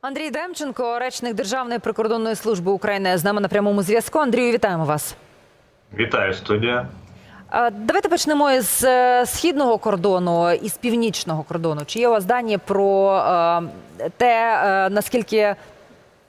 Андрій Демченко, речник Державної прикордонної служби України, з нами на прямому зв'язку. Андрію, вітаємо вас. Вітаю студія. Давайте почнемо із е, східного кордону і з північного кордону. Чи є у вас дані про е, те, е, наскільки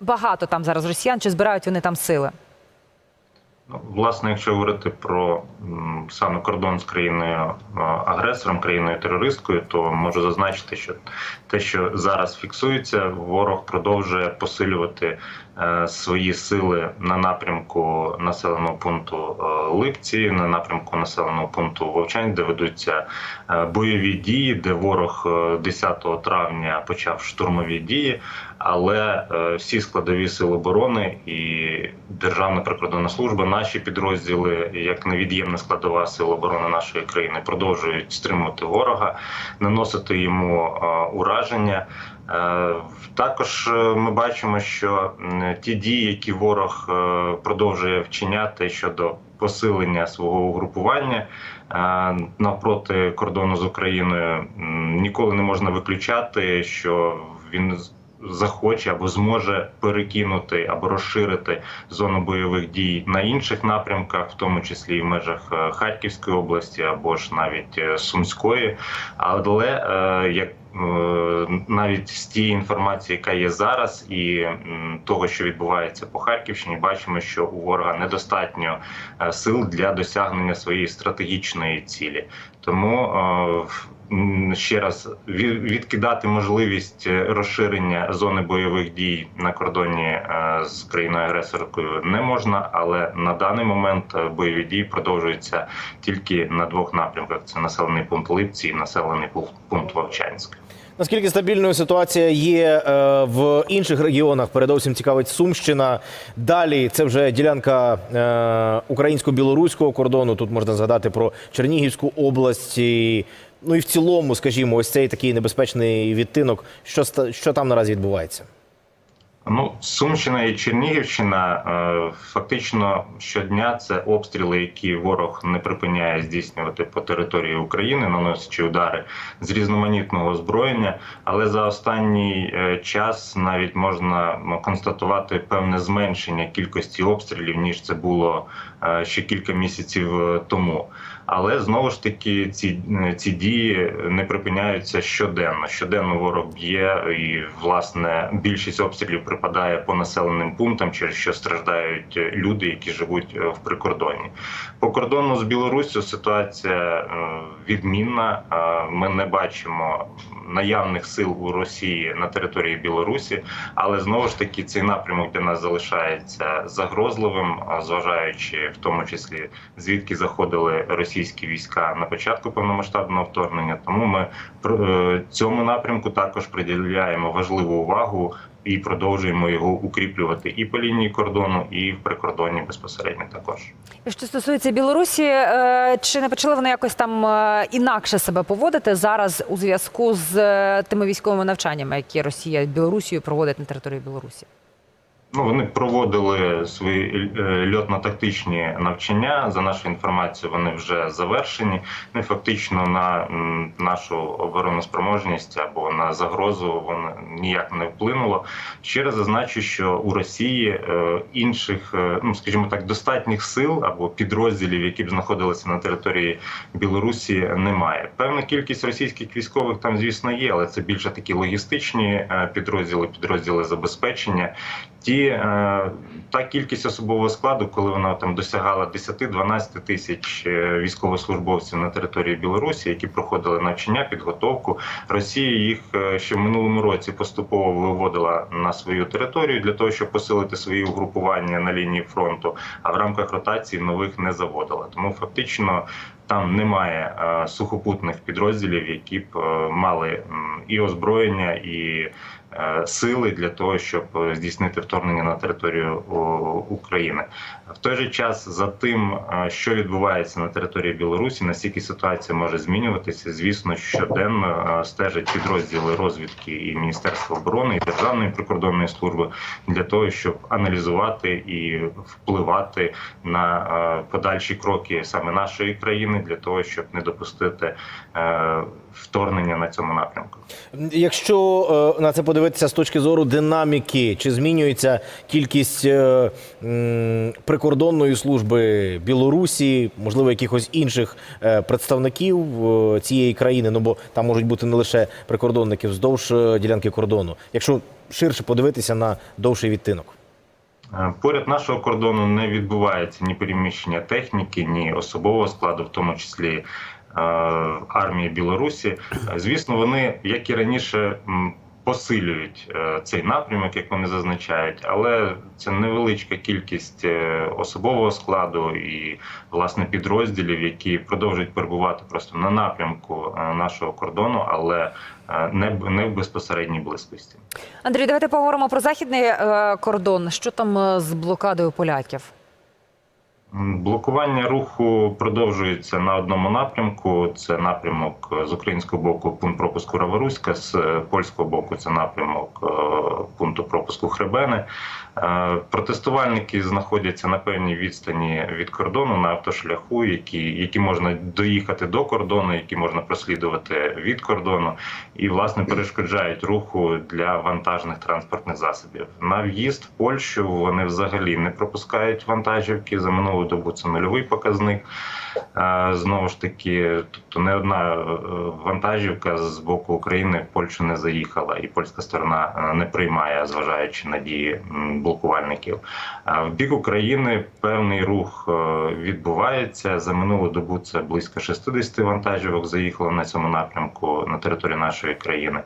багато там зараз росіян, чи збирають вони там сили? Власне, якщо говорити про саме кордон з країною агресором, країною терористкою, то можу зазначити, що те, що зараз фіксується, ворог продовжує посилювати свої сили на напрямку населеного пункту е, Липці, на напрямку населеного пункту Вовчань, де ведуться е, бойові дії, де ворог е, 10 травня почав штурмові дії. Але е, всі складові сили оборони і Державна прикордонна служба, наші підрозділи, як невід'ємна складова сил оборони нашої країни, продовжують стримувати ворога, наносити йому е, ураження. Е, Також е, ми бачимо, що ті дії, які ворог е, продовжує вчиняти щодо посилення свого угрупування навпроти кордону з Україною, ніколи не можна виключати, що він захоче або зможе перекинути або розширити зону бойових дій на інших напрямках, в тому числі в межах е, Харківської області або ж навіть е, Сумської. Але е, як навіть з тієї інформації, яка є зараз, і того, що відбувається по Харківщині, бачимо, що у ворога недостатньо сил для досягнення своєї стратегічної цілі. Тому ще раз відкидати можливість е, розширення зони бойових дій на кордоні е, з країною агресоркою не можна, але на даний момент е, бойові дії продовжуються тільки на двох напрямках: це населений пункт Липці і населений пункт- Вовчанськ. Наскільки стабільною ситуація є в інших регіонах? Передовсім цікавить Сумщина. Далі це вже ділянка українсько-білоруського кордону. Тут можна згадати про Чернігівську область. Ну і в цілому, скажімо, ось цей такий небезпечний відтинок. Що що там наразі відбувається? Ну, Сумщина і Чернігівщина е, фактично щодня це обстріли, які ворог не припиняє здійснювати по території України, наносячи удари з різноманітного озброєння. Але за останній е, час навіть можна констатувати певне зменшення кількості обстрілів ніж це було е, ще кілька місяців тому. Але знову ж таки ці, ці дії не припиняються щоденно. Щоденно ворог б'є, і власне більшість обстрілів припадає по населеним пунктам, через що страждають люди, які живуть е, в прикордонні. По кордону з Білоруссю ситуація е, відмінна. Е, Ми не бачимо наявних сил у Росії на території Білорусі, але знову ж таки цей напрямок для нас залишається загрозливим, зважаючи в тому числі звідки заходили російські війська на початку повномасштабного вторгнення. Тому ми е, цьому напрямку також приділяємо важливу увагу і продовжуємо його укріплювати і по лінії кордону, і в прикордонні безпосередньо також. Що стосується Білорусі, е, чи не почали вони якось там е, інакше себе поводити зараз у зв'язку з тими військовими навчаннями, які Росія Білорусію проводить на території Білорусі? Ну, вони проводили свої е, льотно-тактичні навчання. За нашою інформацією, вони вже завершені. Ну, фактично на нашу обороноспроможність або на загрозу воно ніяк не вплинуло. Ще раз зазначу, що у Росії е, інших, е, ну скажімо так, достатніх сил або підрозділів, які б знаходилися на території Білорусі, немає. Певна кількість російських військових там, звісно, є, але це більше такі логістичні підрозділи, підрозділи забезпечення ті е, та кількість особового складу, коли вона там досягала 10-12 тисяч е, військовослужбовців на території Білорусі, які проходили навчання, підготовку. Росія їх е, ще в минулому році поступово виводила на свою територію для того, щоб посилити свої угрупування на лінії фронту, а в рамках ротації нових не заводила. Тому фактично. Там немає е, сухопутних підрозділів, які б е, мали і озброєння, і сили для того, щоб е, здійснити вторгнення на територію України. В той же час за тим, е, що відбувається на території Білорусі, наскільки ситуація може змінюватися, звісно, щоденно е, стежать підрозділи розвідки і Міністерства оборони і Державної прикордонної служби для того, щоб аналізувати і впливати на е, подальші кроки саме нашої країни, для того, щоб не допустити е, вторгнення на цьому напрямку. Якщо е, на це подивитися з точки зору динаміки, чи змінюється кількість е, прикордонної служби Білорусі, можливо, якихось інших е, представників цієї країни, ну бо там можуть бути не лише прикордонники вздовж ділянки кордону. Якщо ширше подивитися на довший відтинок. Поряд нашого кордону не відбувається ні переміщення техніки, ні особового складу, в тому числі армії Білорусі. Е, Звісно, вони, як і раніше, посилюють е, цей напрямок, як вони зазначають, але це невеличка кількість е, особового складу і власне підрозділів, які продовжують перебувати просто на напрямку е, нашого кордону, але е, не, не в безпосередній близькості. Андрій, давайте поговоримо про західний е, кордон. Що там е, з блокадою поляків? Блокування руху продовжується на одному напрямку. Це напрямок е, з українського боку пункт пропуску Раворуська, з е, польського боку це напрямок е, пункту пропуску Хребене. Е, Протестувальники знаходяться на певній відстані від кордону на автошляху, які, які можна доїхати до кордону, які можна прослідувати від кордону, і власне перешкоджають руху для вантажних транспортних засобів. На в'їзд в Польщу вони взагалі не пропускають вантажівки. За минулу добу це нульовий показник. Знову ж таки, тобто не одна е, вантажівка з боку України в Польщу не заїхала, і польська сторона е, не приймає, зважаючи на дії блокувальників. В бік України певний рух е, відбувається. За минулу добу це близько 60 вантажівок заїхало на цьому напрямку на території нашої країни.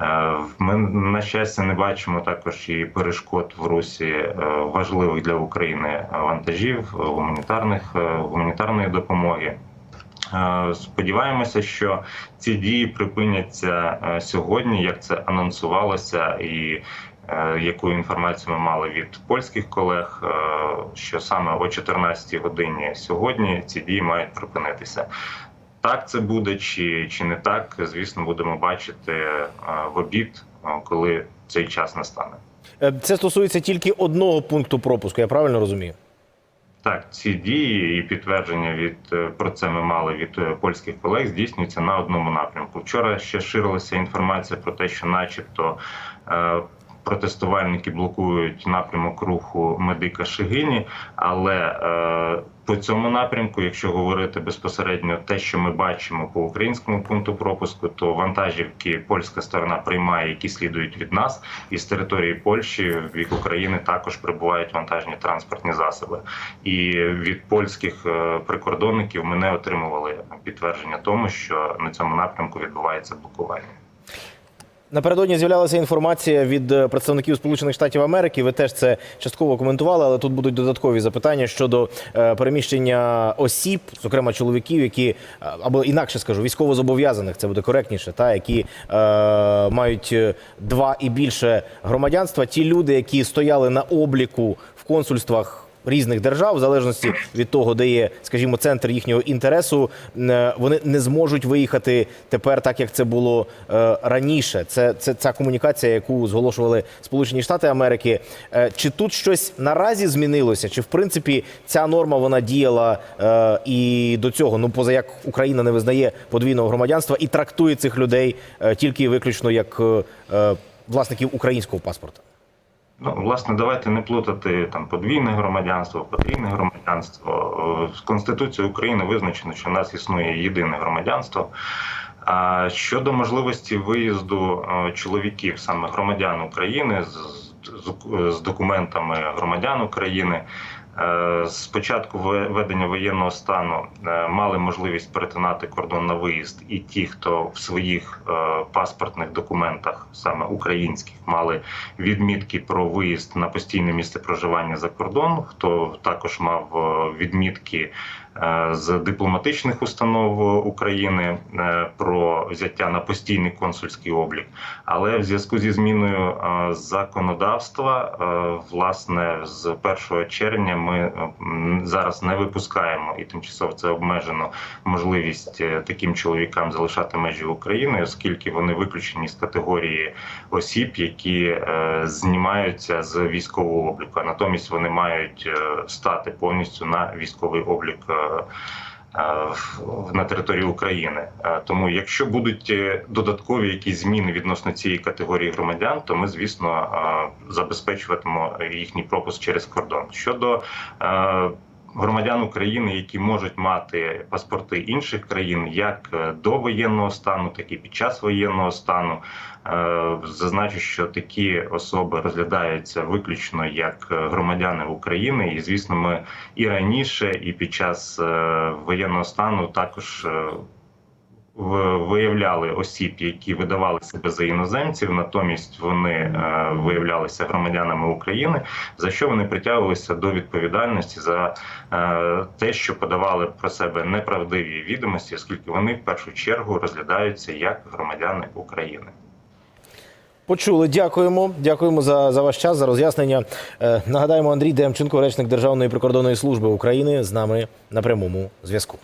Е, Ми на щастя не бачимо також і перешкод в русі е, важливих для України вантажів, гуманітарних е, гуманітарної допомоги. Сподіваємося, що ці дії припиняться сьогодні, як це анонсувалося, і яку інформацію ми мали від польських колег, що саме о 14 годині сьогодні ці дії мають припинитися. Так це буде чи, чи не так, звісно, будемо бачити е, в обід, е, коли цей час настане. Е, Це стосується тільки одного пункту пропуску, я правильно розумію? Так, ці дії і підтвердження від про це ми мали від польських колег здійснюються на одному напрямку. Вчора ще ширилася інформація про те, що, начебто, протестувальники блокують напрямок руху медика Шигині, але е, по цьому напрямку, якщо говорити безпосередньо те, що ми бачимо по українському пункту пропуску, то вантажівки польська сторона приймає, які слідують від нас, і з території Польщі в бік України також прибувають вантажні транспортні засоби. І від польських е, прикордонників ми не отримували підтвердження тому, що на цьому напрямку відбувається блокування. Напередодні з'являлася інформація від е, представників Сполучених Штатів Америки. Ви теж це частково коментували, але тут будуть додаткові запитання щодо е, переміщення осіб, зокрема чоловіків, які е, або інакше скажу, військовозобов'язаних, це буде коректніше, та які е, мають два і більше громадянства. Ті люди, які стояли на обліку в консульствах. Різних держав, в залежності від того, де є, скажімо, центр їхнього інтересу, е, вони не зможуть виїхати тепер, так як це було е, раніше. Це, це ця комунікація, яку зголошували Сполучені Штати Америки. Е, Чи тут щось наразі змінилося? Чи в принципі ця норма вона діяла і до цього? Ну поза як Україна не визнає подвійного громадянства і трактує цих людей тільки і виключно як власників українського паспорта. Ну, власне, давайте не плутати там подвійне громадянство, потрійне громадянство. З Конституції України визначено, що в нас існує єдине громадянство. А щодо можливості виїзду е, чоловіків, саме громадян України, з, з, з документами громадян України. Е, З початку введення воєнного стану е, мали можливість перетинати кордон на виїзд, і ті, хто в своїх е, паспортних документах, саме українських, мали відмітки про виїзд на постійне місце проживання за кордон, хто також мав е, відмітки е, з дипломатичних установ України е, про взяття на постійний консульський облік. Але в зв'язку зі зміною е, законодавства, е, власне, з 1 червня ми е, зараз не випускаємо і тимчасово це обмежено можливість е, таким чоловікам залишати межі України, оскільки вони виключені з категорії осіб, які е, знімаються з військового обліку. Натомість вони мають е, стати повністю на військовий облік. Е, на території України. Е, Тому, якщо будуть е, додаткові якісь зміни відносно цієї категорії громадян, то ми, звісно, забезпечуватимемо їхній пропуск через кордон. Щодо громадян України, які можуть мати паспорти інших країн, як е, до воєнного стану, так і під час воєнного стану. Е, Зазначу, що такі особи розглядаються виключно як е, громадяни України, і звісно, ми і раніше, і під час воєнного стану також. Виявляли осіб, які видавали себе за іноземців, натомість вони е, виявлялися громадянами України, за що вони притягувалися до відповідальності за е, те, що подавали про себе неправдиві відомості, оскільки вони в першу чергу розглядаються як громадяни України. Почули, дякуємо. Дякуємо за, за ваш час, за роз'яснення. Е, нагадаємо, Андрій Демченко, речник Державної прикордонної служби України, з нами на прямому зв'язку.